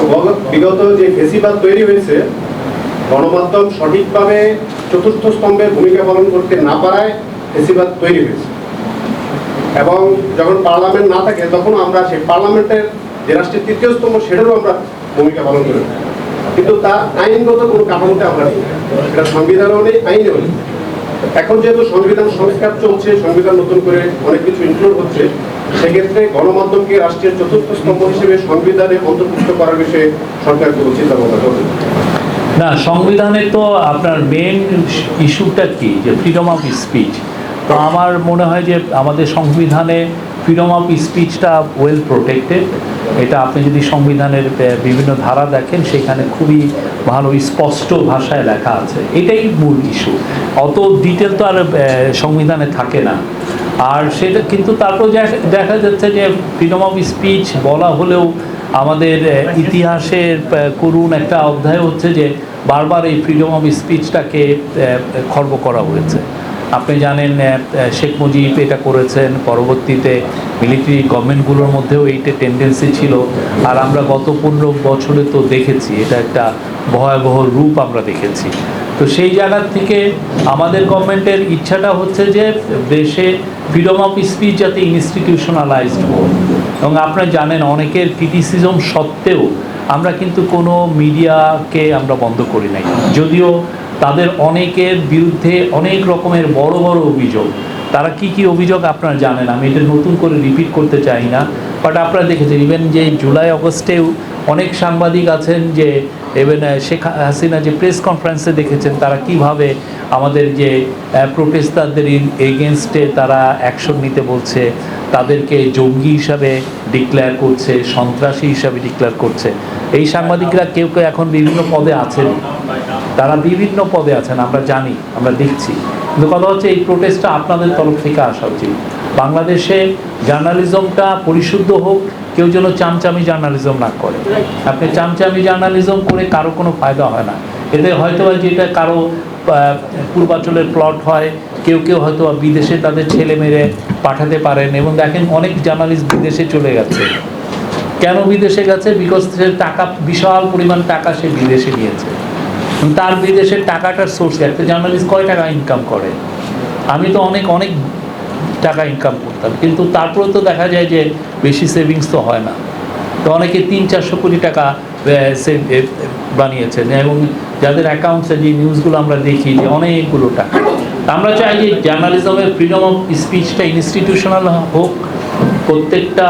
গত- বিগত যে ফেসিবাদ তৈরি হয়েছে, গণমাধ্যম সঠিকভাবে চতুর্থ স্তম্ভের ভূমিকা পালন করতে না পারায় ফেসিবাদ তৈরি হয়েছে। এবং যখন পার্লামেন্ট না থাকে তখন আমরা সেই পার্লামেন্টের যে রাষ্ট্রের তৃতীয় স্তম্ভ, সেটারও আমরা ভূমিকা পালন করি। কিন্তু তা আইনগত কোনো কাঠামোতে আমরা নেই। এটা সংবিধানও নেই, আইনেও নেই। এখন যেহেতু সংবিধান সংস্কার চলছে, সংবিধান নতুন করে অনেক কিছু ইনক্লুড হচ্ছে, সেক্ষেত্রে গণমাধ্যমকে রাষ্ট্রের চতুর্থ স্তম্ভ হিসেবে সংবিধানে অন্তর্ভুক্ত করার বিষয়ে সরকার কোনো চিন্তা ভাবনা করবে না। সংবিধানে তো আপনার মেন ইস্যুটা কি? যে ফ্রিডম অফ স্পিচ তো আমার মনে হয় যে আমাদের সংবিধানে ফ্রিডম অফ স্পিচটা ওয়েল প্রোটেক্টেড এটা আপনি যদি সংবিধানের বিভিন্ন ধারা দেখেন, সেখানে খুবই ভালো, স্পষ্ট ভাষায় লেখা আছে। এটাই মূল ইস্যু অত ডিটেল তো আর সংবিধানে থাকে না। আর সেটা কিন্তু তারপর দেখা- যাচ্ছে যে ফ্রিডম অফ স্পিচ বলা হলেও আমাদের ইতিহাসের করুণ একটা অধ্যায় হচ্ছে যে বারবার এই ফ্রিডম অফ স্পিচটাকে খর্ব করা হয়েছে। আপনি জানেন শেখ মুজিব এটা করেছেন, পরবর্তীতে মিলিটারি গভর্নমেন্টগুলোর মধ্যেও এইটা টেন্ডেন্সি ছিল। আর আমরা গত পনেরো বছরে তো দেখেছি, এটা একটা ভয়াবহ রূপ আমরা দেখেছি। তো সেই জায়গার থেকে আমাদের গভর্নমেন্টের ইচ্ছাটা হচ্ছে যে দেশে ফ্রিডম অফ স্পিচ যাতে ইনস্টিটিউশনালাইজড হোক। এবং আপনারা জানেন, অনেকের ক্রিটিসিজম সত্ত্বেও আমরা কিন্তু কোনো মিডিয়াকে আমরা বন্ধ করি নাই। যদিও তাদের অনেকের বিরুদ্ধে অনেক রকমের বড় বড় অভিযোগ। তারা কি কি অভিযোগ আপনারা জানেন? আমি এটা নতুন করে রিপিট করতে চাই না। বাট আপনারা দেখেছেন ইভেন যে জুলাই অগস্টেও অনেক সাংবাদিক আছেন যে ইভেন শেখ হাসিনা যে প্রেস কনফারেন্সে দেখেছেন, তারা কীভাবে আমাদের যে প্রোটেস্টারদের এগেনস্টে তারা অ্যাকশন নিতে বলছে, তাদেরকে জঙ্গি হিসাবে ডিক্লেয়ার করছে, সন্ত্রাসী হিসাবে ডিক্লেয়ার করছে। এই সাংবাদিকরা কেউ কেউ এখন বিভিন্ন পদে আছেন। তারা বিভিন্ন পদে আছেন আমরা জানি আমরা দেখছি। কিন্তু কথা হচ্ছে এই প্রোটেস্টটা আপনাদের তরফ থেকে আসা উচিত। বাংলাদেশে জার্নালিজমটা পরিশুদ্ধ হোক কেউ যেন চামচামি জার্নালিজম না করে। আপনি চামচামি জার্নালিজম করে কারও কোনো ফায়দা হয় না। এতে হয়তো যেটা কারও আহ, পূর্বাঞ্চলের প্লট হয় কেউ কেউ হয়তো বিদেশে তাদের ছেলে মেরে পাঠাতে পারেন এবং দেখেন অনেক জার্নালিস্ট বিদেশে চলে গেছে। কেন বিদেশে গেছে? বিকজ টাকা বিশাল পরিমাণ টাকা সে বিদেশে নিয়েছে। তার বিদেশের টাকাটার সোর্স একটা জার্নালিস্ট কয় টাকা ইনকাম করে? আমি তো অনেক অনেক টাকা ইনকাম করতাম। কিন্তু তারপরে তো দেখা যায় যে বেশি সেভিংস তো হয় না। তো অনেকে তিন, চারশো কোটি টাকা বানিয়েছেন। এবং যাদের অ্যাকাউন্টসে যে নিউজগুলো আমরা দেখি যে অনেকগুলো টাকা। আমরা চাই যে জার্নালিজমের ফ্রিডম অফ স্পিচটা ইনস্টিটিউশনাল হোক। প্রত্যেকটা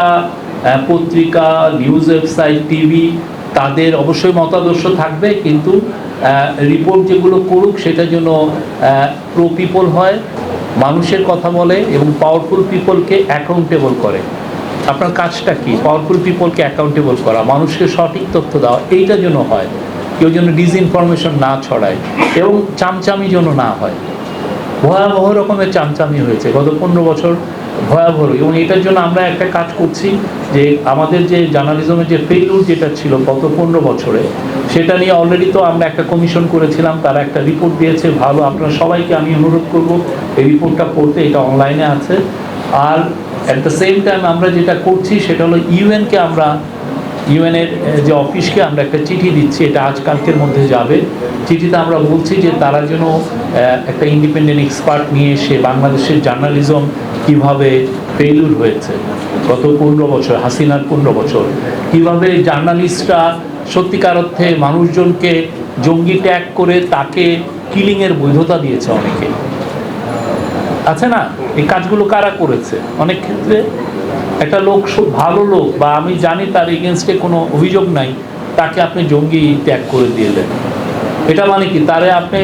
পত্রিকা নিউজ ওয়েবসাইট টিভি তাদের অবশ্যই মতাদর্শ থাকবে, কিন্তু রিপোর্ট যেগুলো করুক সেটা যেন প্রো পিপল হয়, মানুষের কথা বলে এবং পাওয়ারফুল পিপলকে অ্যাকাউন্টেবল করে। আপনার কাজটা কি? পাওয়ারফুল পিপলকে অ্যাকাউন্টেবল করা, মানুষকে সঠিক তথ্য দেওয়া, এইটা যেন হয়। কেউ যেন ডিসইনফরমেশন না ছড়ায় এবং চামচামি যেন না হয়। ভয়াবহ রকমের চামচামি হয়েছে। গত পনেরো বছর ভয়াবহ। এবং এটার জন্য আমরা একটা কাজ করছি যে আমাদের যে জার্নালিজমের যে ফেইলুর যেটা ছিল গত পনেরো বছরে, সেটা নিয়ে অলরেডি তো আমরা একটা কমিশন করেছিলাম, তারা একটা রিপোর্ট দিয়েছে, ভালো, আপনারা সবাইকে আমি অনুরোধ করব, এই রিপোর্টটা পড়তে, এটা অনলাইনে আছে। আর অ্যাট দ্য সেম টাইম আমরা যেটা করছি, সেটা হলো ইউএনকে আমরা ইউএনের যে অফিসকে আমরা একটা চিঠি দিচ্ছি, এটা আজকালকের মধ্যে যাবে। চিঠিতে আমরা বলছি যে তারা যেন একটা ইন্ডিপেন্ডেন্ট এক্সপার্ট নিয়ে এসে বাংলাদেশের জার্নালিজম কীভাবে ফেইলুর হয়েছে, গত পনেরো বছর, হাসিনার পনেরো বছর, কীভাবে জার্নালিস্টরা সত্যিকার অর্থে মানুষজনকে জঙ্গি ট্যাগ করে তাকে কিলিংয়ের বৈধতা দিয়েছে অনেকে। আছে না? এই কাজগুলো কারা করেছে? অনেক ক্ষেত্রে একটা লোক ভালো লোক বা আমি জানি তার এগেনস্টে কোনো অভিযোগ নাই, তাকে আপনি জঙ্গি ত্যাগ করে দিয়ে দেন। এটা মানে কি? তারে আপনি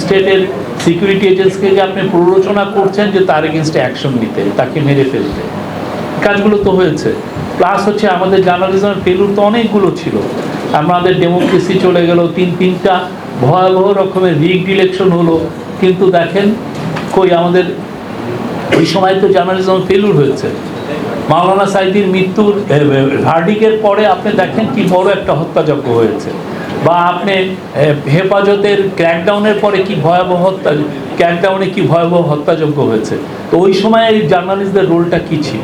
স্টেটের সিকিউরিটি এজেন্সিকে আপনি প্ররোচনা করছেন যে তার এগেনস্টে অ্যাকশন নিতে, তাকে মেরে ফেলতে। কাজগুলো তো হয়েছে। প্লাস হচ্ছে আমাদের জার্নালিজমের ফেলুর তো অনেকগুলো ছিল। আমাদের ডেমোক্রেসি চলে গেল, তিন তিনটা ভয়াবহ রকমের রিগ ইলেকশন হলো। কিন্তু দেখেন, কই আমাদের, ওই সময় তো জার্নালিজম ফেলুর হয়েছে। মাওলানা সাইদির মৃত্যুর ভার্ডিকের পরে আপনি দেখেন কি বড় একটা হত্যাযজ্ঞ হয়েছে। বা আপনি হেফাজতের ক্র্যাকডাউনের পরে কি ভয়াবহ হত্যা ক্র্যাকডাউনে কি ভয়াবহ হত্যাযজ্ঞ হয়েছে? তো ওই সময় এই জার্নালিস্টদের রোলটা কি ছিল?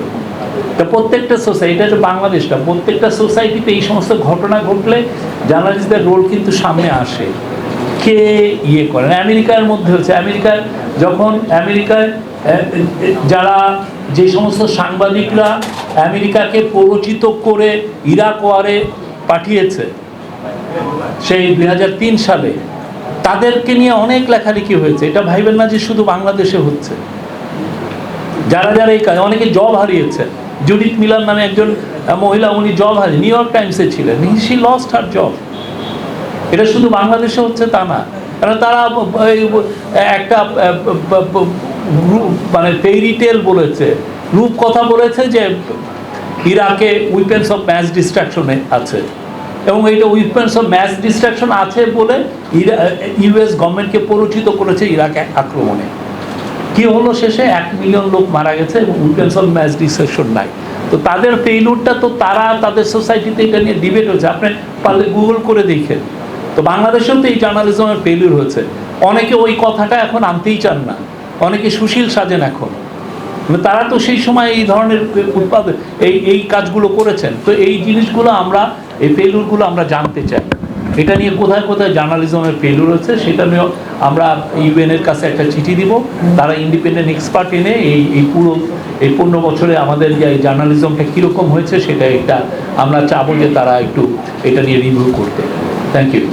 তা প্রত্যেকটা সোসাইটি এটা বাংলাদেশটা প্রত্যেকটা সোসাইটিতে এই সমস্ত ঘটনা ঘটলে জার্নালিস্টদের রোল কিন্তু সামনে আসে। কে ইয়ে করেন আমেরিকার মধ্যে হচ্ছে আমেরিকার যখন এ, যারা যে সমস্ত সাংবাদিকরা আমেরিকাকে প্ররোচিত করে ইরাক ওয়ারে পাঠিয়েছে সেই দুই সালে তাদেরকে নিয়ে অনেক লেখালেখি হয়েছে। এটা ভাইবেন না যে শুধু বাংলাদেশে হচ্ছে। যারা যারা এই কাজ অনেকে জব হারিয়েছে। জুডিথ মিলার নামে একজন মহিলা, উনি জব হারিয়ে নিউ ইয়র্ক টাইমসে ছিলেন। She lost her job. এটা শুধু বাংলাদেশে হচ্ছে তা না। কারণ তারা একটা মানে ফেরি টেল বলেছে। রূপ কথা বলেছে যে ইরাকে উইপেন্স অফ ম্যাচ ডিস্ট্রাকশনে আছে। এবং এইটা উইপেন্স অফ ম্যাস ডিস্ট্রাকশন আছে বলে ইউএস গভর্নমেন্টকে পরিচিত করেছে ইরাক আক্রমণে। কি হলো শেষে? এক মিলিয়ন লোক মারা গেছে এবং উইপেন্স অফ ম্যাস ডিস্ট্রাকশন নাই। তো তাদের ফেইলুরটা তো তারা তাদের সোসাইটিতে এটা নিয়ে ডিবেট হচ্ছে আপনি পারলে গুগল করে দেখেন। তো বাংলাদেশেও তো এই জার্নালিজমের ফেলিউর হয়েছে। অনেকে ওই কথাটা এখন আনতেই চান না। অনেকে সুশীল সাজেন এখন। মানে তারা তো সেই সময় এই ধরনের উৎপাদ এই এই কাজগুলো করেছেন। তো এই জিনিসগুলো আমরা এই ফেলুরগুলো আমরা জানতে চাই। এটা নিয়ে কোথায় কোথায় জার্নালিজমের ফেলুর হচ্ছে সেটা নিয়ে আমরা ইউএনের কাছে একটা চিঠি দিব। তারা ইন্ডিপেন্ডেন্ট এক্সপার্ট এনে এই এই পুরো, এই পনেরো বছরে আমাদের যে জার্নালিজমটা কীরকম হয়েছে, সেটা একটা আমরা চাবো যে তারা একটু এটা নিয়ে রিভিউ করতে। Thank you